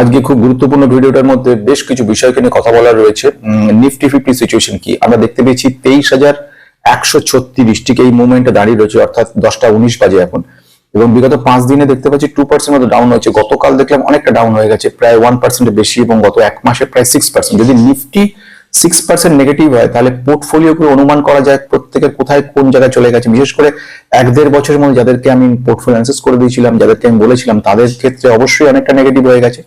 আজকে খুব গুরুত্বপূর্ণ ভিডিওটার মধ্যে বেশ কিছু বিষয়কে নিয়ে কথা বলা রয়েছে। নিফটি ফিফটি সিচুয়েশন কি? আমরা দেখতে পেয়েছি তেইশ হাজার একশো ছত্রিশ ঠিক এই মুভমেন্টে দাঁড়িয়ে রয়েছে, অর্থাৎ দশটা উনিশ বাজে এখন। এবং বিগত পাঁচ দিনে দেখতে পাচ্ছি টু পার্সেন্ট মতো ডাউন হয়েছে। গতকাল দেখলাম অনেকটা ডাউন হয়ে গেছে, প্রায় ওয়ান পার্সেন্টের বেশি এবং গত এক মাসে প্রায় সিক্স পার্সেন্ট যদি নিফটি সিক্স পার্সেন্ট নেগেটিভ হয়, তাহলে পোর্টফোলিও গুলো অনুমান করা যায় প্রত্যেকের কোথায় কোন জায়গায় চলে গেছে। বিশেষ করে এক দেড় বছরের মধ্যে যাদেরকে আমি পোর্টফোলিও অ্যান্সেস করে দিয়েছিলাম, যাদেরকে আমি বলেছিলাম, তাদের ক্ষেত্রে অবশ্যই অনেকটা নেগেটিভ হয়ে গেছে।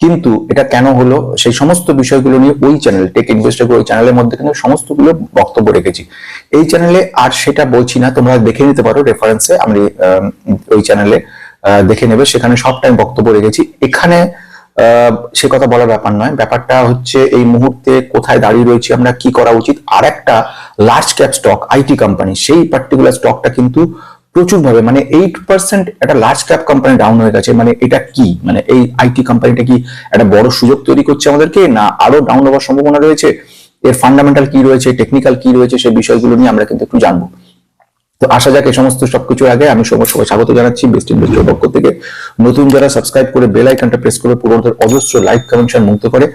কিন্তু এটা কেন হলো? সেই সমস্ত বিষয়গুলো নিয়ে ওই চ্যানেল টেক ইনভেস্টার ওই চ্যানেলের মধ্যে কিন্তু সমস্তগুলো বক্তব্য রেখেছি। এই চ্যানেলে আর সেটা বলছি না, তোমরা দেখে নিতে পারো রেফারেন্সে আমি ওই চ্যানেলে দেখে নেবে, সেখানে সব টাইম বক্তব্য রেখেছি। এখানে সে কথা বলার ব্যাপার নয়, ব্যাপারটা হচ্ছে এই মুহূর্তে কোথায় দাঁড়িয়ে রয়েছে আমরা, কি করা উচিত? আর একটা large cap stock IT company সেই পার্টিকুলার স্টকটা কিন্তু প্রচুর ভাবে মানে এইট পার্সেন্ট একটা লার্জ ক্যাপ কোম্পানি ডাউন হয়ে গেছে মানে এটা কি? মানে এই আইটি কোম্পানিটা কি একটা বড় সুযোগ তৈরি করছে আমাদেরকে, না আরও ডাউন হওয়ার সম্ভাবনা রয়েছে? এর ফান্ডামেন্টাল কি রয়েছে টেকনিক্যাল কি রয়েছে সেই বিষয়গুলো নিয়ে আমরা কিন্তু একটু জানব। তো আসা যাক এই সমস্ত সবকিছুর আগে আমি সবার সবাই স্বাগত জানাচ্ছি বেস্ট ইনভেস্টর পক্ষ থেকে। নতুন যারা সাবস্ক্রাইব করে বেল আইকনটা প্রেস করে পুরোদের অজস্র লাইক কমেন্ট মুক্ত করে।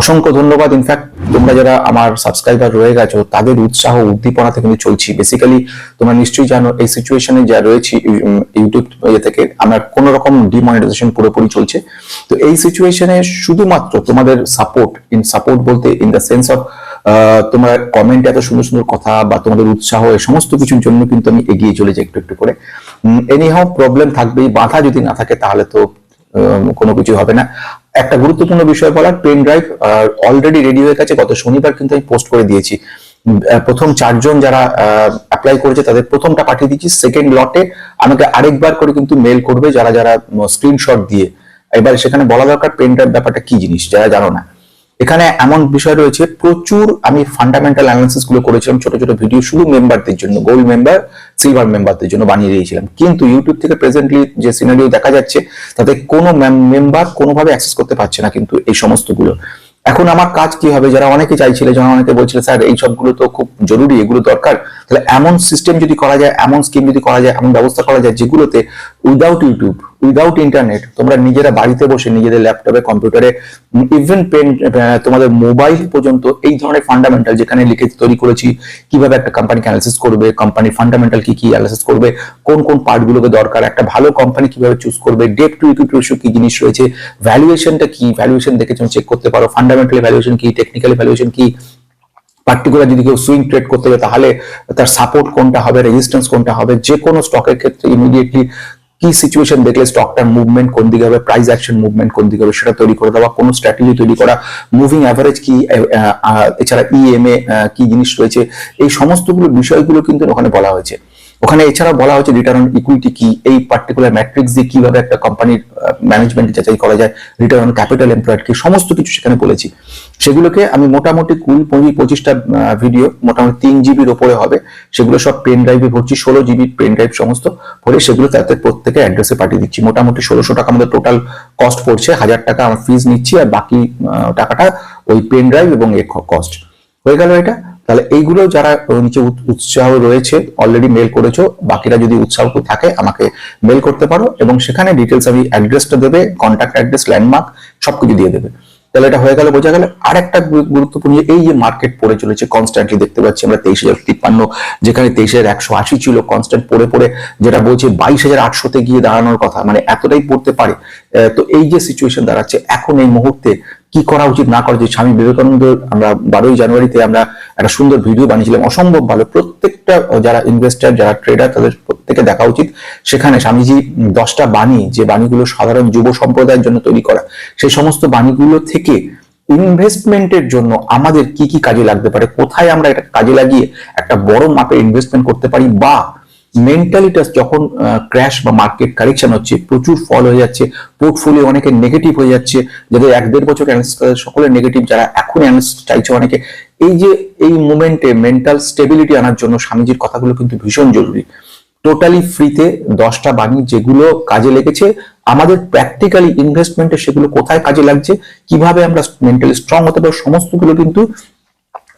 অসংখ্য ধন্যবাদ। ইনফ্যাক্ট তোমরা যারা আমার সাবস্ক্রাইবার রয়ে গেছো, তাদের উৎসাহ উদ্দীপনাতে কিন্তু চলছি। বেসিক্যালি তোমরা নিশ্চয়ই জানো, এই সিচুয়েশনে যা রয়েছে ইউটিউব ইয়ে থেকে, আমার কোন রকম ডিমনিটাইজেশন পুরোপুরি চলছে। তো এই সিচুয়েশনে শুধুমাত্র তোমাদের সাপোর্ট ইন সাপোর্ট বলতে ইন দ্য সেন্স অফ তোমরা কমেন্ট এত সুন্দর সুন্দর কথা বা তোমাদের উৎসাহ এই সমস্ত কিছুর জন্য কিন্তু আমি এগিয়ে চলেছি একটু একটু করে। এনিহাও প্রবলেম থাকবেই, বাধা যদি না থাকে তাহলে তো কোনো কিছু হবে না। একটা গুরুত্বপূর্ণ বিষয় বলার পেন ড্রাইভ অলরেডি রেডি হয়ে গেছে গত শনিবার কিন্তু আমি পোস্ট করে দিয়েছি। প্রথম চারজন যারা অ্যাপ্লাই করেছে তাদের প্রথমটা পাঠিয়ে দিচ্ছি সেকেন্ড লটে আমাকে আরেকবার করে কিন্তু মেল করবে যারা যারা স্ক্রিনশট দিয়ে। এবার সেখানে বলা দরকার পেন ড্রাইভ ব্যাপারটা কি জিনিস, যারা জানো না। এখানে এমন বিষয় রয়েছে, প্রচুর আমি ফান্ডামেন্টাল অ্যানালিসিসগুলো করেছিলাম, ছোট ছোট ভিডিও শুধু মেম্বারদের জন্য গোল্ড মেম্বার সিলভার মেম্বারদের জন্য বানিয়ে দিয়েছিলাম। কিন্তু ইউটিউব থেকে প্রেজেন্টলি যে সিনারিও দেখা যাচ্ছে, তাতে কোনো মেম্বার কোনোভাবে অ্যাক্সেস করতে পারছে না কিন্তু এই সমস্তগুলো। এখন আমার কাজ কি হবে? যারা অনেকে চাইছিল, যারা অনেকে বলছিল, স্যার, এই সবগুলো তো খুব জরুরি, এগুলো দরকার। তাহলে এমন সিস্টেম যদি করা যায়, এমন স্কিম যদি করা যায়, এমন ব্যবস্থা করা যায় যেগুলোতে উইদাউট ইউটিউব উইদাউট ইন্টারনেট তোমরা নিজেরা বাড়িতে বসে নিজেদের ল্যাপটপে কম্পিউটারে ইভেন পেন তোমাদের মোবাইল পর্যন্ত এই ধরনের ফান্ডামেন্টাল যেখানে লিখে তৈরি করেছি, কীভাবে একটা কোম্পানি অ্যানালিসিস করবে কোম্পানির ফান্ডামেন্টাল কি কি অ্যানালিসিস করবে, কোন কোন পার্টগুলোকে দরকার, একটা ভালো কোম্পানি কীভাবে চুজ করবে ডেপ টু ইকুইটি রেশিও কি জিনিস রয়েছে ভ্যালুয়েশনটা কি ভ্যালুয়েশন দেখে তুমি চেক করতে পারো ফান্ডামেন্টাল ভ্যালুয়েশন কি টেকনিক্যাল ভ্যালুয়েশন কি পার্টিকুলার যদি কেউ সুইং ট্রেড করতে হবে তাহলে তার সাপোর্ট কোনটা হবে রেজিস্ট্যান্স কোনটা হবে যে কোনো স্টকের ক্ষেত্রে ইমিডিয়েটলি কি সিচুয়েশন দেখলে স্টকটার মুভমেন্ট কোন দিকে হবে প্রাইস অ্যাকশন মুভমেন্ট কোন দিকে হবে সেটা তৈরি করে দেওয়া, কোনো স্ট্র্যাটেজি তৈরি করা মুভিং অ্যাভারেজ কি এছাড়া ইএমএ কি জিনিস রয়েছে, এই সমস্তগুলো বিষয়গুলো কিন্তু ওখানে বলা হয়েছে। ওখানে এছাড়া বলা হচ্ছে রিটার্ন অন ইকুইটি কি, এই পার্টিকুলার ম্যাট্রিক্স দিয়ে কীভাবে একটা কোম্পানির ম্যানেজমেন্ট যাচাই করা যায় রিটার্ন অন ক্যাপিটাল এমপ্লয়েড কি, সমস্ত কিছু সেখানে বলেছি। সেগুলোকে আমি মোটামুটি কুড়ি, পঁচিশ, পঁচিশটা ভিডিও মোটামুটি তিন জিবির ওপরে হবে। সেগুলো সব পেন ড্রাইভে ভরছি ষোলো জিবি পেন ড্রাইভ সমস্ত। ভরে সেগুলো তাতে প্রত্যেকে অ্যাড্রেসে পাঠিয়ে দিচ্ছি। মোটামুটি ষোলোশো টাকা আমাদের টোটাল কস্ট পড়ছে, হাজার টাকা আমার ফিজ নিচ্ছি আর বাকি টাকাটা ওই পেন ড্রাইভ এবং এ কস্ট হয়ে গেল এটা। তাহলে এইগুলো যারা নিচে উৎসাহ রয়েছে অলরেডি মেল করেছ, বাকিরা যদি উৎসাহ থাকে, আমাকে মেল করতে পারো এবং সেখানে ডিটেলস আমি অ্যাড্রেসটা দেবে কন্ট্যাক্ট অ্যাড্রেস ল্যান্ডমার্ক সবকিছু দিয়ে দেবে। তাহলে এটা হয়ে গেল, বোঝা গেল। আর একটা গুরুত্বপূর্ণ এই যে মার্কেট পড়ে চলেছে কনস্ট্যান্টলি দেখতে পাচ্ছি আমরা তেইশ হাজার তিপ্পান্ন, যেখানে তেইশ হাজার একশো আশি ছিল কনস্ট্যান্ট পড়ে পড়ে, যেটা বলছে বাইশ হাজার আটশোতে গিয়ে দাঁড়ানোর কথা। মানে এতটাই পড়তে পারে। তো এই যে সিচুয়েশন দাঁড়াচ্ছে, এখন এই মুহূর্তে কি করা উচিত না করা উচিত? স্বামী বিবেকানন্দ আমরা বারোই জানুয়ারিতে আমরা একটা সুন্দর ভিডিও বানিয়েছিলাম। অসম্ভব ভালো। প্রত্যেকটা যারা ইনভেস্টার যারা ট্রেডার তাদের প্রত্যেকে দেখা উচিত। সেখানে স্বামীজি দশটা বাণী, যে বাণীগুলো সাধারণ যুব সম্প্রদায়ের জন্য তৈরি করা, সেই সমস্ত বাণীগুলো থেকে ইনভেস্টমেন্টের জন্য আমাদের কি কি কাজে লাগতে পারে? কোথায় আমরা এটা কাজে লাগিয়ে একটা বড় মাপের ইনভেস্টমেন্ট করতে পারি? বা মেন্টালিটা যখন ক্র্যাশ বা মার্কেট কারেকশন হচ্ছে, প্রচুর ফল হয়ে যাচ্ছে পোর্টফোলিও অনেকে নেগেটিভ হয়ে যাচ্ছে, যাদের এক দেড় বছর সকলের নেগেটিভ যারা এখন অ্যানালিসিস চাইছে অনেকে, এই যে, এই মুমেন্টে মেন্টাল স্টেবিলিটি আনার জন্য স্বামীজির কথাগুলো কিন্তু ভীষণ জরুরি। টোটালি ফ্রিতে দশটা বাণী যেগুলো কাজে লেগেছে, আমাদের প্র্যাকটিক্যালি ইনভেস্টমেন্টে সেগুলো কোথায় কাজে লাগছে, কীভাবে আমরা মেন্টালি স্ট্রং হতে পারব, সমস্তগুলো কিন্তু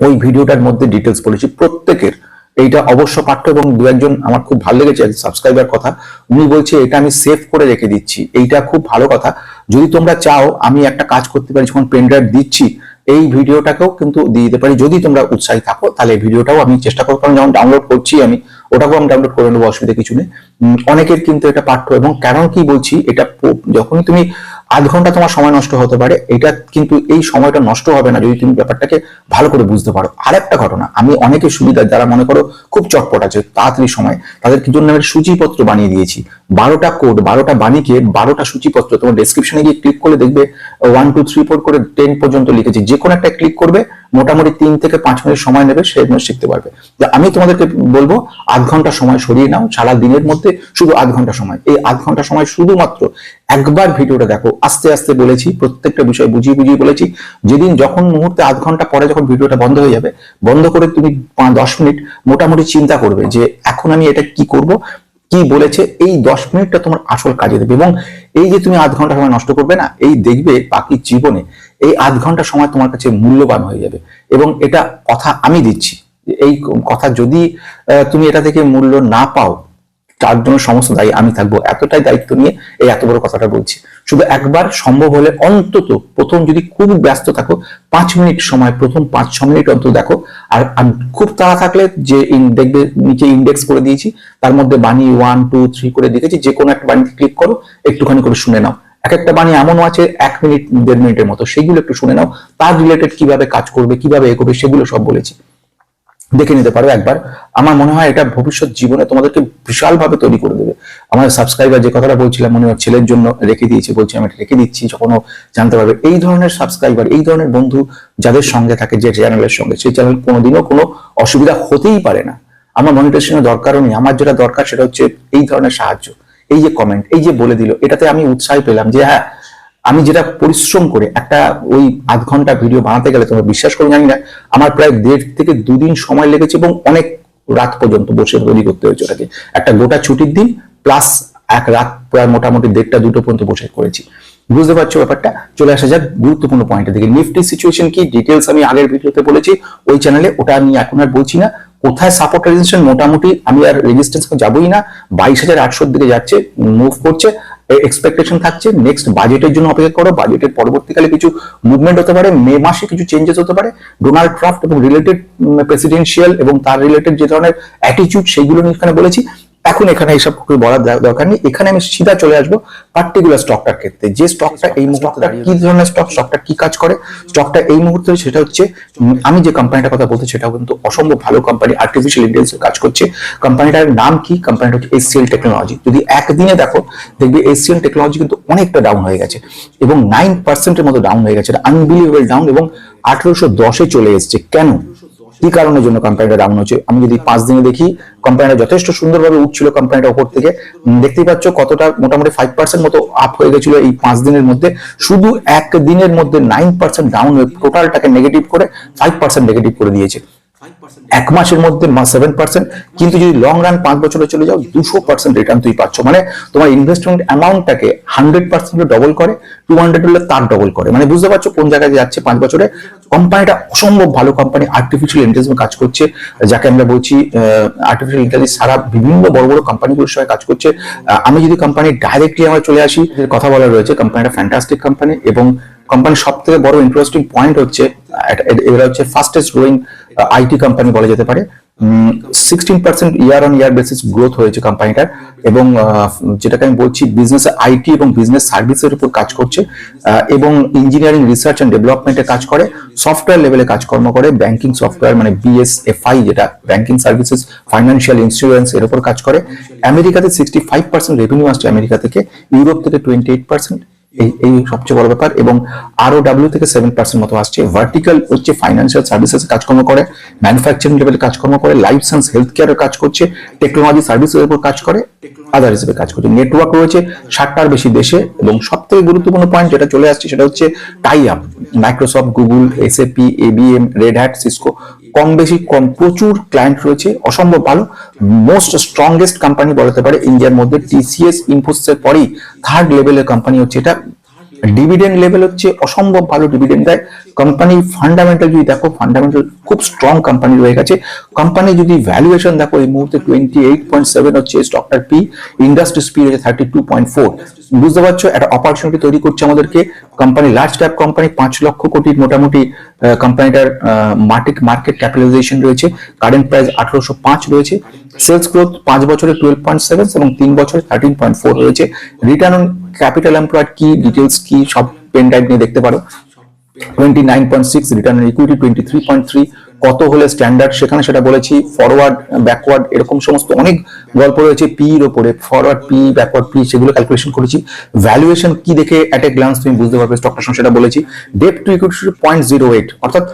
ওই ভিডিওটার মধ্যে ডিটেলস বলেছি প্রত্যেকের। এইটা অবশ্য পাঠ্য এবং দু একজন আমার খুব ভালো লেগেছে সাবস্ক্রাইবার কথা, উনি বলছে, এটা আমি সেভ করে রেখে দিচ্ছি। এইটা খুব ভালো কথা। যদি তোমরা চাও, আমি একটা কাজ করতে পারি, যখন পেন ড্রাইভ দিচ্ছি, এই ভিডিওটাকেও কিন্তু দিয়ে দিতে পারি। যদি তোমরা উৎসাহী থাকো, তাহলে এই ভিডিওটাও আমি চেষ্টা করব। কারণ যেমন ডাউনলোড করছি আমি, ওটাকেও আমি ডাউনলোড করে নেব, অসুবিধা কিছু নেই। অনেকের কিন্তু এটা পাঠ্য এবং কেন কি বলছি, এটা যখনই তুমি আধ ঘণ্টা তোমার সময় নষ্ট হতে পারে, এটা কিন্তু এই সময়টা নষ্ট হবে না যদি তুমি ব্যাপারটাকে ভালো করে বুঝতে পারো। আর একটা ঘটনা, আমি অনেকের সুবিধা যারা মনে করো খুব চটপট আছে, তাড়াতাড়ি সময়, তাদের জন্য আমি সূচিপত্র বানিয়ে দিয়েছি? বারোটা কোড বারোটা বানিকে বারোটা সূচিপত্র, তোমার ডেসক্রিপশনে গিয়ে ক্লিক করে দেখবে ওয়ান টু থ্রি ফোর করে টেন পর্যন্ত লিখেছি যে কোনো একটা ক্লিক করবে মোটামুটি তিন থেকে পাঁচ মিনিট সময় নেবে সেগুলো শিখতে পারবে। আমি তোমাদেরকে বলব, আধ ঘণ্টা সময় সরিয়ে নাও, সারা দিনের মধ্যে শুধু আধ ঘণ্টা সময়। এই আধ ঘণ্টা সময় শুধুমাত্র একবার ভিডিওটা দেখো, আস্তে আস্তে বলেছি, প্রত্যেকটা বিষয় বুঝিয়ে বুঝিয়ে বলেছি। যেদিন যখন মুহূর্তে আধ ঘণ্টা পরে যখন ভিডিওটা বন্ধ হয়ে যাবে, বন্ধ করে তুমি দশ মিনিট মোটামুটি চিন্তা করবে যে, এখন আমি এটা কি করব? কি বলেছে, এই দশ মিনিটটা তোমার আসল কাজে দেবে এবং এই যে তুমি আধ ঘণ্টা সময় নষ্ট করবে না, এই দেখবে বাকি জীবনে এই আধ ঘণ্টা সময় তোমার কাছে মূল্যবান হয়ে যাবে এবং এটা কথা আমি দিচ্ছি। এই কথা যদি তুমি এটা থেকে মূল্য না পাও তার জন্য সমস্ত দায়ী আমি থাকব। এতটাই দায়িত্ব নিয়ে এই এত বড় কথাটা বলছি। শুধু একবার সম্ভব হলে অন্তত প্রথম যদি খুব ব্যস্ত থাকো, পাঁচ মিনিট সময়, প্রথম পাঁচ, ছ মিনিট অন্তত দেখো। আর খুব তাড়া থাকলে যে দেখবে নিচে ইন্ডেক্স করে দিয়েছি, তার মধ্যে বাণী ওয়ান টু থ্রি করে দেখেছি, যে কোনো একটা বাণীতে ক্লিক করো, একটুখানি করে শুনে নাও। এক একটা বাণী এমনও আছে, এক মিনিট, দেড় মিনিটের মতো। সেগুলো একটু শুনে নাও। তার রিলেটেড কীভাবে কাজ করবে, কীভাবে এগোবে, সেগুলো সব বলেছি। দেখে নিতে পারো একবার। আমার মনে হয় এটা ভবিষ্যৎ জীবনে তোমাদেরকে বিশাল ভাবে তৈরি করে দেবে। আমার সাবস্ক্রাইবার যে কথাটা বলছিলাম, মনে হয় ছেলের জন্য রেখে দিয়েছি, বলছি আমি রেখে দিচ্ছি যখন ও জানতে পারবে। এই ধরনের সাবস্ক্রাইবার এই ধরনের বন্ধু যাদের সঙ্গে থাকে, যে চ্যানেলের সঙ্গে, সেই চ্যানেল কোনোদিনও কোনো অসুবিধা হতেই পারে না। আমার মনিটাইজেশনের দরকারও নেই। আমার যেটা দরকার সেটা হচ্ছে এই ধরনের সাহায্য। এই যে কমেন্ট এই যে বলে দিল, এটাতে আমি উৎসাহ পেলাম যে হ্যাঁ আমি যেটা পরিশ্রম করে একটা ওই আধ ঘণ্টা ভিডিও বানাতে গেলে তোমরা বিশ্বাস করে, জানি না, আমার প্রায় দেড় থেকে দুদিন সময় লেগেছে এবং অনেক রাত পর্যন্ত বসে তৈরি করতে হয়েছে ওটাকে। একটা গোটা ছুটির দিন প্লাস এক রাত প্রায় মোটামুটি দেড়টা, দুটো পর্যন্ত বসে করেছি। বুঝতে পারছ ব্যাপারটা? চলে আসা যাক গুরুত্বপূর্ণ পয়েন্টের দিকে। নিফটি সিচুয়েশন কি? ডিটেলস আমি আগের ভিডিওতে বলেছি। ওই চ্যানেলে ওটা আমি এখন আর বলছি না। কোথায় সাপোর্ট রেজিস্ট্যান্স মোটামুটি আমি আর রেজিস্ট্যান্স যাবোই না। বাইশ হাজার আটশোর দিকে যাচ্ছে মুভ করছে। এক্সপেকটেশন থাকছে। নেক্সট বাজেটের জন্য অপেক্ষা করো। বাজেটের পরবর্তীকালে কিছু মুভমেন্ট হতে পারে। মে মাসে কিছু চেঞ্জেস হতে পারে। ডোনাল্ড ট্রাম্প এবং রিলেটেড প্রেসিডেন্সিয়াল এবং তার রিলেটেড যে ধরনের অ্যাটিচিউড সেগুলো নিয়ে এখানে বলেছি। এখন এখানে এইসব বলার দরকার নেই। এখানে আমি সিধা চলে আসব পার্টিকুলার স্টকটার ক্ষেত্রে। যে স্টকটা এই মুহূর্তে কি ধরনের স্টক স্টকটা কি কাজ করে স্টকটা এই মুহূর্তে সেটা হচ্ছে আমি যে কোম্পানিটার কথা বলতে সেটাও কিন্তু অসম্ভব ভালো কোম্পানি আর্টিফিশিয়াল ইন্টেলিজেন্স কাজ করছে। কোম্পানিটার নাম কি? কোম্পানিটা হচ্ছে এসসিএল টেকনোলজি যদি একদিনে দেখো দেখবে এসসিএল টেকনোলজি কিন্তু অনেকটা ডাউন হয়ে গেছে এবং নাইন পার্সেন্টের মতো ডাউন হয়ে গেছে। আনবিলিভেবল ডাউন এবং আঠারোশো দশে চলে এসেছে। কেন? কি কারণের জন্য কোম্পানিটা ডাউন হচ্ছে? আমি যদি পাঁচ দিনে দেখি কোম্পানিটা যথেষ্ট সুন্দরভাবে উঠছিল কোম্পানিটা ওপর থেকে। দেখতেই পাচ্ছ কতটা মোটামুটি ফাইভ পার্সেন্ট মতো আপ হয়ে গেছিল এই পাঁচ দিনের মধ্যে। শুধু এক দিনের মধ্যে নাইন পার্সেন্ট ডাউন হয়ে টোটালটাকে নেগেটিভ করে ফাইভ পার্সেন্ট নেগেটিভ করে দিয়েছে। এক মাসের মধ্যে সেভেন পার্সেন্ট কিন্তু যদি লং রান পাঁচ বছরে চলে যাও, দুশো পার্সেন্ট রিটার্ন তুমি পাচ্ছ। মানে তোমার ইনভেস্টমেন্ট অ্যামাউন্টটাকে হান্ড্রেড পার্সেন্ট ডবল করে টু হান্ড্রেড হলে তার ডবল করে। মানে বুঝতে পারছ কোন জায়গায় যাচ্ছে পাঁচ বছরে? কোম্পানিটা অসম্ভব ভালো কোম্পানি আর্টিফিশিয়াল ইন্টেলিজেন্স কাজ করছে। যাকে আমরা বলছি আর্টিফিশিয়াল ইন্টেলিজেন্স সারা বিভিন্ন বড় বড় কোম্পানিগুলোর সঙ্গে কাজ করছে। আমি যদি কোম্পানি ডাইরেক্টলি আমরা চলে আসি কথা বলা রয়েছে কোম্পানিটা ফ্যান্টাস্টিক কোম্পানি এবং কোম্পানির সব থেকে বড় ইন্টারেস্টিং পয়েন্ট হচ্ছে এরা হচ্ছে ফাস্টেস্ট গ্রোয়িং আইটি কোম্পানি বলা যেতে পারে। Sixteen percent year on year basis growth হয়েছে কোম্পানিটার এবং যেটাকে আমি বলছি বিজনেস আইটি এবং বিজনেস সার্ভিসের উপর কাজ করছে এবং ইঞ্জিনিয়ারিং রিসার্চ অ্যান্ড ডেভেলপমেন্টে কাজ করে সফটওয়্যার লেভেলে কাজকর্ম করে ব্যাংকিং সফটওয়্যার মানে বিএসএফআই যেটা ব্যাংকিং সার্ভিসেস ফাইন্যান্সিয়াল ইন্স্যুরেন্স এর উপর কাজ করে। আমেরিকাতে সিক্সটি ফাইভ পার্সেন্ট রেভিনিউ আসছে আমেরিকা থেকে, ইউরোপ থেকে টোয়েন্টি এইট পার্সেন্ট এই এই সবচেয়ে বড় ব্যাপার এবং আরও ডাব্লিউ থেকে সেভেন পার্সেন্ট মতো আসছে। ভার্টিক্যাল হচ্ছে ফাইন্যান্সিয়াল সার্ভিসেস কাজকর্ম করে ম্যানুফ্যাকচারিং লেভেলে কাজকর্ম করে লাইফ সায়েন্স হেলথ কেয়ারের কাজ করছে টেকনোলজি সার্ভিসের উপর কাজ করে আদার হিসেবে কাজ করছে। নেটওয়ার্ক রয়েছে ষাটটার বেশি দেশে এবং সব থেকে গুরুত্বপূর্ণ পয়েন্ট যেটা চলে আসছে সেটা হচ্ছে tie up Microsoft Google SAP IBM red hat Cisco কম বেশি কম প্রচুর ক্লায়েন্ট রয়েছে, অসম্ভব ভালো। মোস্ট স্ট্রংগেস্ট কোম্পানি বলতে পারে ইন্ডিয়ার মধ্যে টিসিএস ইনফোসিসের পরেই থার্ড লেভেলের কোম্পানি হচ্ছে এটা। ডিভিডেন্ড লেভেল হচ্ছে অসম্ভব ভালো ডিভিডেন্ড দেয়। কোম্পানি ফান্ডামেন্টাল যদি দেখো ফান্ডামেন্টাল খুব স্ট্রং কোম্পানি রয়ে গেছে। কোম্পানি যদি ভ্যালুয়েশন দেখো, এই মুহূর্তে টোয়েন্টি এইট পয়েন্ট সেভেন হচ্ছে স্টকটার পি ইন্ডাস্ট্রি স্পি হচ্ছে থার্টি টু পয়েন্ট ফোর বুঝতে পারছ? একটা অপরচুনিটি তৈরি করছে আমাদেরকে। কোম্পানি লার্জ ক্যাপ কোম্পানি পাঁচ লক্ষ কোটির মোটামুটি কোম্পানিটার মার্কেট মার্কেট ক্যাপিটালাইজেশন রয়েছে। কারেন্ট প্রাইস আঠারোশো পাঁচ রয়েছে। সেলস গ্রোথ পাঁচ বছরে টুয়েলভ পয়েন্ট সেভেন এবং তিন বছরে থার্টিন পয়েন্ট ফোর রয়েছে। রিটার্ন অন ক্যাপিটাল এমপ্লয়েড কি ডিটেলস কি সব পেন ড্রাইভ নিয়ে দেখতে পারো। Twenty nine point six return equity twenty three point three কত হলে স্ট্যান্ডার্ড সেখানে সেটা বলেছি ফরওয়ার্ড ব্যাকওয়ার্ড এরকম সমস্ত অনেক গল্প রয়েছে পি এর ওপরে ফরওয়ার্ড পি ব্যাকওয়ার্ড পি সেগুলো ক্যালকুলেশন করেছি। ভ্যালুয়েশন কি দেখে অ্যাট এ গ্লান্স তুমি বুঝতে পারবে স্টকটার সঙ্গে সেটা বলেছি। Debt to equity point zero eight অর্থাৎ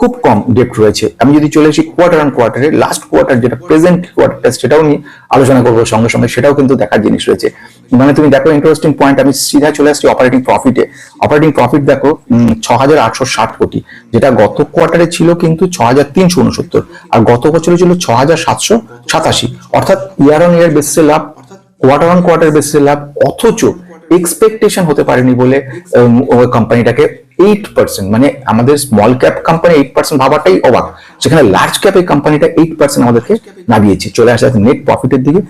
খুব কম ডেপ্ট রয়েছে। আমি যদি চলে আসি কোয়ার্টার অন কোয়ার্টারে লাস্ট কোয়ার্টার যেটা প্রেজেন্ট কোয়ার্টারটা সেটাও নিয়ে আলোচনা করব সঙ্গে সঙ্গে, সেটাও কিন্তু দেখার জিনিস রয়েছে। মানে তুমি দেখো ইন্টারেস্টিং পয়েন্ট আমি সিধা চলে আসছি অপারেটিং প্রফিটে অপারেটিং প্রফিট দেখো ছ আটশো ষাট কোটি, যেটা গত কোয়ার্টারে ছিল কিন্তু ছ তিনশো উনসত্তর, আর গত বছরে ছিল ছ সাতশো সাতাশি। অর্থাৎ ইয়ার অন ইয়ার বেসিসে লাভ কোয়ার্টার অন কোয়ার্টার বেসিসে লাভ, অথচ এক্সপেকটেশন হতে পারেনি বলে কোম্পানিটাকে এইট পার্সেন্ট মানে আমাদের small cap company eight percent ভাবাটাই অবাক। সেখানে লার্জ ক্যাপ এই কোম্পানিটা এইট পার্সেন্ট আমাদেরকে নামিয়েছে চলে আসে নেট প্রফিটের দিকে।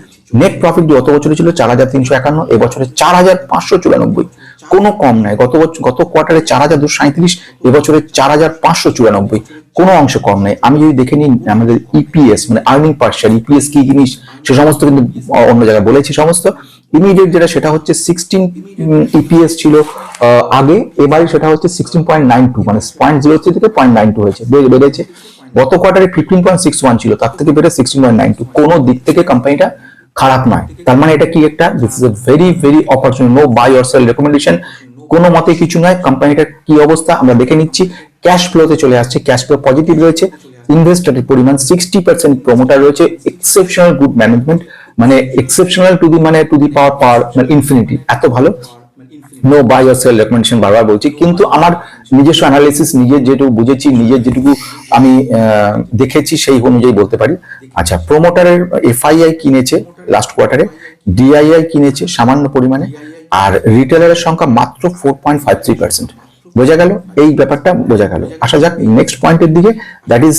নেট প্রফিট গত বছরে ছিল চার হাজার তিনশো একান্ন এবছরে চার হাজার পাঁচশো চুরানব্বই। কোনো কম নাই গত বছর গত কোয়ার্টারে চার হাজার দুশো সাঁত্রিশ এবছরে চার হাজার পাঁচশো চুরানব্বই। কোনো অংশ কম নাই আমি যদি দেখে নিই আমাদের ইপিএস মানে আর্নিং পার শেয়ার ইপিএস কি জিনিস সে সমস্ত কিন্তু অন্য জায়গায় বলেছি সমস্ত। ইমিডিয়েট যেটা সেটা হচ্ছে সিক্সটিন ইপিএস ছিল আহ, আগে। এবারে সেটা হচ্ছে সিক্সটিন পয়েন্ট নাইন টু মানে পয়েন্ট জিরো থ্রি থেকে পয়েন্ট নাইন টু হয়েছে। বেড়েছে। গত কোয়ার্টারে ফিফটিন পয়েন্ট সিক্স ওয়ান ছিল তার থেকে বেড়ে সিক্সটিন পয়েন্ট নাইন টু কোনো দিক থেকে কোম্পানিটা খারাপ নয়। তার মানে এটা কি একটা? This is a very very opportunity no buy or sell recommendation কোনো মতে কিছু নয়। কোম্পানিটার কি অবস্থা? আমরা দেখে নিচ্ছি। ক্যাশ ফ্লোতে চলে আসছে। ক্যাশ ফ্লো পজিটিভ রয়েছে। ইনভেস্টরের পরিমাণ সিক্সটি পার্সেন্ট প্রমোটার রয়েছে। এক্সেপশনাল গুড ম্যানেজমেন্ট মানে এক্সেপশনাল টু দি মানে টু দি পাওয়ার পাওয়ার মানে ইনফিনিটি এত ভালো। No buy or sell recommendation বারবার বলছি। কিন্তু আমার নিজস্ব অ্যানালিসিস নিজের যেটুকু বুঝেছি, নিজের যেটুকু আমি দেখেছি, সেই অনুযায়ী বলতে পারি। আচ্ছা প্রোমোটারের এফআইআই কিনেছে লাস্ট কোয়ার্টারে ডিআইআই কিনেছে সামান্য পরিমাণে, আর রিটেলারের সংখ্যা মাত্র four point five three percent বোঝা গেল? এই ব্যাপারটা বোঝা গেল। আসা যাক নেক্সট পয়েন্টের দিকে দ্যাট ইজ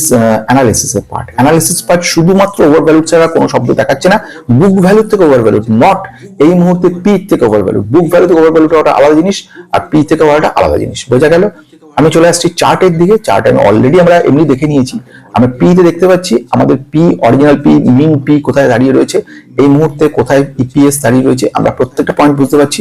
অ্যানালিসিস এর পার্ট অ্যানালিসিস পার্ট শুধুমাত্র ওভার ভ্যালু ছাড়া কোনো শব্দ দেখাচ্ছে না। বুক ভ্যালু থেকে ওভার ভ্যালু নট এই মুহূর্তে পি থেকে ওভার ভ্যালু বুক ভ্যালু থেকে ওভার ভ্যালুটা ওটা আলাদা জিনিস, আর পি থেকে ওভারটা আলাদা জিনিস। বোঝা গেল? আমি চলে আসছি চার্টের দিকে। চার্ট আমি অলরেডি আমরা এমনি দেখে নিয়েছি। আমরা পি তে দেখতে পাচ্ছি, আমাদের P original P mean P কোথায় দাঁড়িয়ে রয়েছে? এই মুহূর্তে কোথায় ইপিএস দাঁড়িয়ে রয়েছে? আমরা প্রত্যেকটা পয়েন্ট বুঝতে পারছি।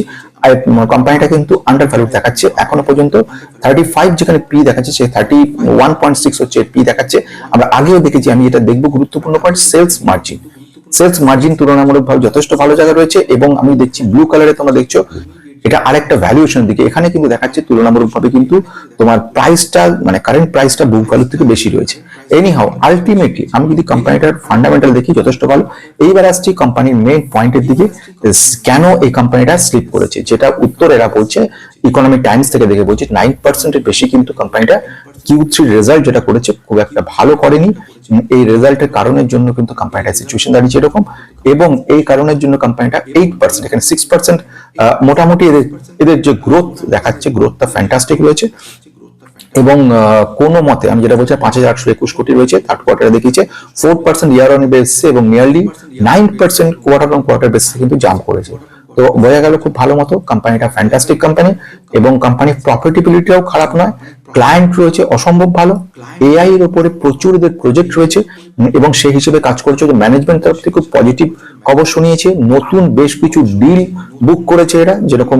কোম্পানিটা কিন্তু আন্ডার ভ্যালু দেখাচ্ছে। এখনও পর্যন্ত থার্টি ফাইভ যেখানে পি দেখাচ্ছে সে থার্টি ওয়ান পয়েন্ট সিক্স হচ্ছে পি দেখাচ্ছে। আমরা আগেও দেখেছি, আমি এটা দেখব গুরুত্বপূর্ণ point sales margin sales margin তুলনামূলকভাবে যথেষ্ট ভালো জায়গা রয়েছে এবং আমি দেখছি ব্লু কালারে তোমরা দেখছ এটা আরেকটা ভ্যালুয়েশন দিকে। এখানে কিন্তু দেখাচ্ছে তুলনামূলকভাবে কিন্তু তোমার প্রাইসটা মানে কারেন্ট প্রাইসটা বুক ভ্যালুর থেকে বেশি রয়েছে। এনি হাউ আলটিমেটলি আমি যদি কোম্পানিটার ফান্ডামেন্টাল দেখি, যথেষ্ট ভালো। এইবার আসছি কোম্পানির মেইন পয়েন্টের দিকে কেন এই কোম্পানিটা স্লিপ করেছে, যেটা উত্তর এরা বলছে ইকোনমিক টাইমস থেকে দেখে বলছে নাইন পার্সেন্টের বেশি কিন্তু কোম্পানিটা কিউ থ্রি রেজাল্ট যেটা করেছে খুব একটা ভালো করেনি। এই রেজাল্টের কারণের জন্য কিন্তু কোম্পানিটার সিচুয়েশন দাঁড়িয়েছে এরকম। এবং এই কারণের জন্য কোম্পানিটা এইট পার্সেন্ট এখানে সিক্স পার্সেন্ট মোটামুটি এদের এদের যে গ্রোথ দেখাচ্ছে গ্রোথটা ফ্যান্টাস্টিক রয়েছে। এবং কোনো মতে আমি যেটা বলছি, পাঁচ হাজার আটশো একুশ কোটি রয়েছে থার্ড কোয়ার্টারে দেখিয়েছে ফোর পার্সেন্ট ইয়ার অন বেসে এবং nearly nine percent quarter on quarter বেসে কিন্তু জাম্প করেছে। তো বোঝা গেল খুব ভালো মতো কোম্পানিটা ফ্যান্টাস্টিক কোম্পানি এবং কোম্পানির প্রফিটেবিলিটিও খারাপ নয়। ক্লায়েন্ট রয়েছে অসম্ভব ভালো। এআই এর উপরে প্রচুর এদের প্রজেক্ট রয়েছে এবং সেই হিসেবে কাজ করছে যে ম্যানেজমেন্ট তরফ থেকে খুব পজিটিভ খবর শুনিয়েছে। নতুন বেশ কিছু ডিল বুক করেছে এরা যেরকম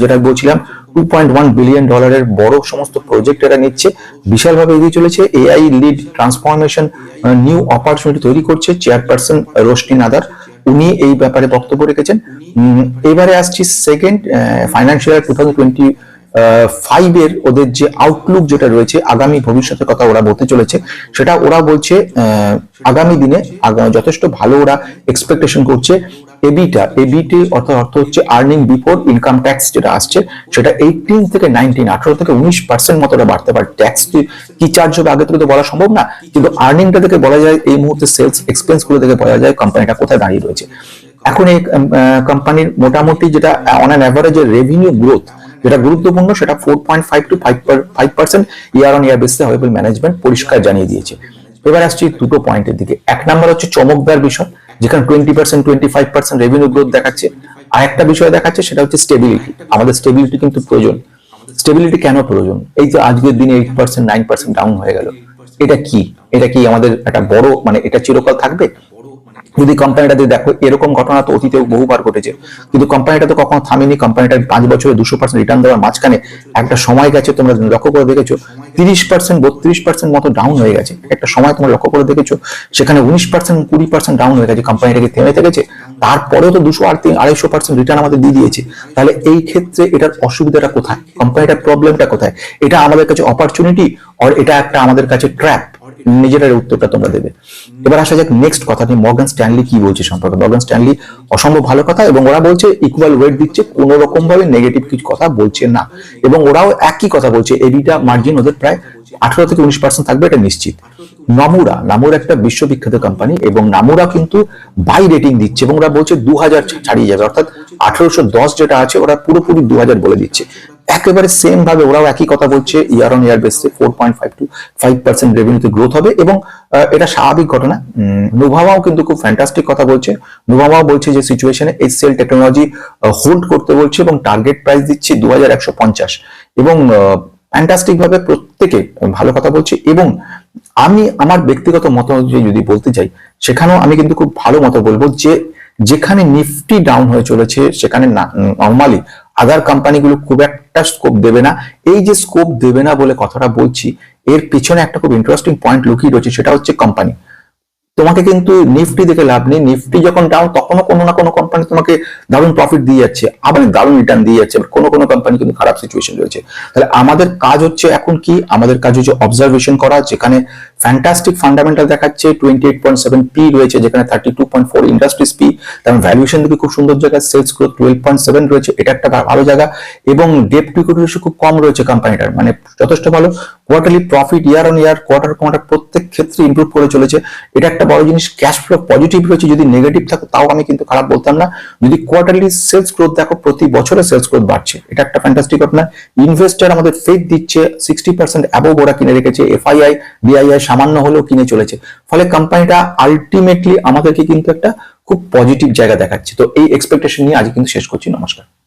যেটা বলছিলাম টু পয়েন্ট ওয়ান বিলিয়ন ডলারের বড় সমস্ত প্রজেক্ট এরা নিচ্ছে। বিশালভাবে এগিয়ে চলেছে। AI lead transformation new opportunity তৈরি করছে চেয়ারপারসন রোশনি নাদার উনি এই ব্যাপারে বক্তব্য রেখেছেন। এবারে আসছি second financial two thousand twenty five এর ওদের যে আউটলুক যেটা রয়েছে, আগামী ভবিষ্যতের কথা ওরা বলতে চলেছে, সেটা ওরা বলছে আগামী দিনে যথেষ্ট ভালো ওরা এক্সপেকটেশন করছে। এবিটা এবিটি অর্থাৎ অর্থ হচ্ছে আর্নিং বিফোর ইনকাম ট্যাক্স যেটা আসছে, সেটা এইটিন থেকে নাইনটিন আঠারো থেকে উনিশ পার্সেন্ট মতো ওরা বাড়তে পারে। ট্যাক্স কি চার্জ হবে আগে থেকে তো বলা সম্ভব না, কিন্তু আর্নিংটা থেকে বলা যায় এই মুহূর্তে সেলস এক্সপেন্সগুলো থেকে বলা যায় কোম্পানিটা কোথায় দাঁড়িয়ে রয়েছে। এখন এই কোম্পানির মোটামুটি যেটা on an average revenue growth যেটা গুরুত্বপূর্ণ, সেটা four point five two five percent year on year বেসিসে হয়েবল ম্যানেজমেন্ট পরিষ্কার জানিয়ে দিয়েছে। এবার আসছি দুটো পয়েন্টের দিকে। এক নম্বর হচ্ছে চমকদার বিষয়, যেখানে twenty percent twenty five percent revenue growth দেখাচ্ছে। আর একটা বিষয় দেখাচ্ছে, সেটা হচ্ছে স্টেবিলিটি আমাদের স্টেবিলিটি কিন্তু প্রয়োজন। স্টেবিলিটি কেন প্রয়োজন? এই যে আজকের দিনে eight percent nine percent down হয়ে গেল। এটা কি? এটা কি আমাদের একটা বড় মানে এটা চিরকাল থাকবে? যদি কোম্পানিটাতে দেখো, এরকম ঘটনা তো অতীতে বহুবার ঘটেছে। কিন্তু কোম্পানিটা তো কখনো থামেনি কোম্পানিটা পাঁচ বছরে দুশো পার্সেন্ট রিটার্ন দেওয়ার মাঝখানে একটা সময় গেছে, তোমরা লক্ষ্য করে দেখেছ, তিরিশ পার্সেন্ট বত্রিশ পার্সেন্ট মতো ডাউন হয়ে গেছে। একটা সময় তোমরা লক্ষ্য করে দেখেছ, সেখানে উনিশ পার্সেন্ট কুড়ি পার্সেন্ট ডাউন হয়ে গেছে কোম্পানিটাকে থেমে থেকেছে? তারপরেও তো দুশো আর তিন আড়াইশো পার্সেন্ট রিটার্ন আমাদের দিয়ে দিয়েছে। তাহলে এই ক্ষেত্রে এটার অসুবিধাটা কোথায়? কোম্পানিটার প্রবলেমটা কোথায়? এটা আমাদের কাছে অপরচুনিটি আর এটা একটা আমাদের কাছে ট্র্যাপ নিজেরার উত্তরটা তোমরা দেবে। এবার আসা যাক নেক্সট কথাটি মর্গান স্ট্যানলি কি বলছে সম্পর্কে। মর্গান স্ট্যানলি অসম্ভব ভালো কথা এবং ওরা বলছে ইকুয়াল ওয়েট দিচ্ছে কোন রকম ভাবে নেগেটিভ কিছু কথা বলছে না। এবং ওরাও একই কথা বলছে এবিটা মার্জিন ওদের প্রায় আঠারো থেকে উনিশ পার্সেন্ট থাকবে, এটা নিশ্চিত। নামুরা নামুরা একটা বিশ্ববিখ্যাত কোম্পানি এবং নামুরা কিন্তু বাই রেটিং দিচ্ছে এবং ওরা বলছে দু হাজার ছাড়িয়ে যাবে। অর্থাৎ আঠারোশো দশ যেটা আছে, ওরা পুরোপুরি দু হাজার বলে দিচ্ছে। একেবারে সেম ভাবে ওরাও একই কথা বলছে ইয়ার অন ইয়ার বেসে four point five two five percent রেভিনিউতে growth হবে এবং এটা স্বাভাবিক ঘটনা। নোভামাও কিন্তু খুব ফ্যান্টাস্টিক কথা বলছে। নোভামাও বলছে যে সিচুয়েশনে এইচসিএল টেকনোলজি হোল্ড করতে বলছে এবং টার্গেট প্রাইস দিচ্ছে দু একশো পঞ্চাশ। এবং ফ্যান্টাস্টিক ভাবে প্রত্যেকে ভালো কথা বলছে এবং আমি আমার ব্যক্তিগত মত অনুযায়ী যদি বলতে চাই, সেখানেও আমি কিন্তু খুব ভালো মতো বলব যে যেখানে নিফটি ডাউন হয়ে চলেছে, সেখানে নর্মালি আদার কোম্পানিগুলো খুব একটা স্কোপ দেবে না। এই যে স্কোপ দেবে না বলে কথাটা বলছি, এর পিছনে একটা খুব ইন্টারেস্টিং পয়েন্ট লুকিয়ে রয়েছে, সেটা হচ্ছে কোম্পানি তোমাকে কিন্তু নিফটি দেখে লাভ নেই। নিফটি যখন ডাউন তখনও কোনো না কোনো কোম্পানি তোমাকে দারুণ প্রফিট দিয়ে যাচ্ছে, আবার দারুণ রিটার্ন দিয়ে যাচ্ছে কোনো কোনো কোম্পানি কিন্তু খারাপ সিচুয়েশন রয়েছে। তাহলে আমাদের কাজ হচ্ছে এখন কি? আমাদের কাজ হচ্ছে অবজারভেশন করা, যেখানে ফ্যান্টাস্টিক ফান্ডামেন্টাল দেখাচ্ছে twenty eight point seven P রয়েছে, যেখানে thirty two point four industries P তার ভ্যালুয়েশন দিকে খুব সুন্দর জায়গা sales growth twelve point seven রয়েছে, এটা একটা ভালো জায়গা, এবং ডেপ টু ইকুইটি খুব কম রয়েছে কোম্পানিটার মানে যথেষ্ট ভালো। Quarterly profit year on year quarter quarter প্রত্যেক ক্ষেত্রে ইমপ্রুভ করে চলেছে। এটা একটা বড় জিনিস ক্যাশ ফ্লো পজিটিভ রয়েছে যদি নেগেটিভ থাকে তাও আমি কিন্তু খারাপ বলতাম না। যদি কোয়ার্টারলি সেলস গ্রোথ দেখো, প্রতি বছরে সেলস গ্রোথ বাড়ছে। এটা একটা ফ্যান্টাস্টিক ঘটনা। ইনভেস্টার আমাদের ফেক দিচ্ছে সিক্সটি পার্সেন্ট অ্যাবোভ ওরা কিনে রেখেছে। এফআইআই ডিআইআই সামান্য হলেও কিনে চলেছে। ফলে কোম্পানিটা আলটিমেটলি আমাদেরকে কিন্তু একটা খুব পজিটিভ জায়গা দেখাচ্ছে। তো এই এক্সপেকটেশন নিয়ে আজ কিন্তু শেষ করছি। নমস্কার।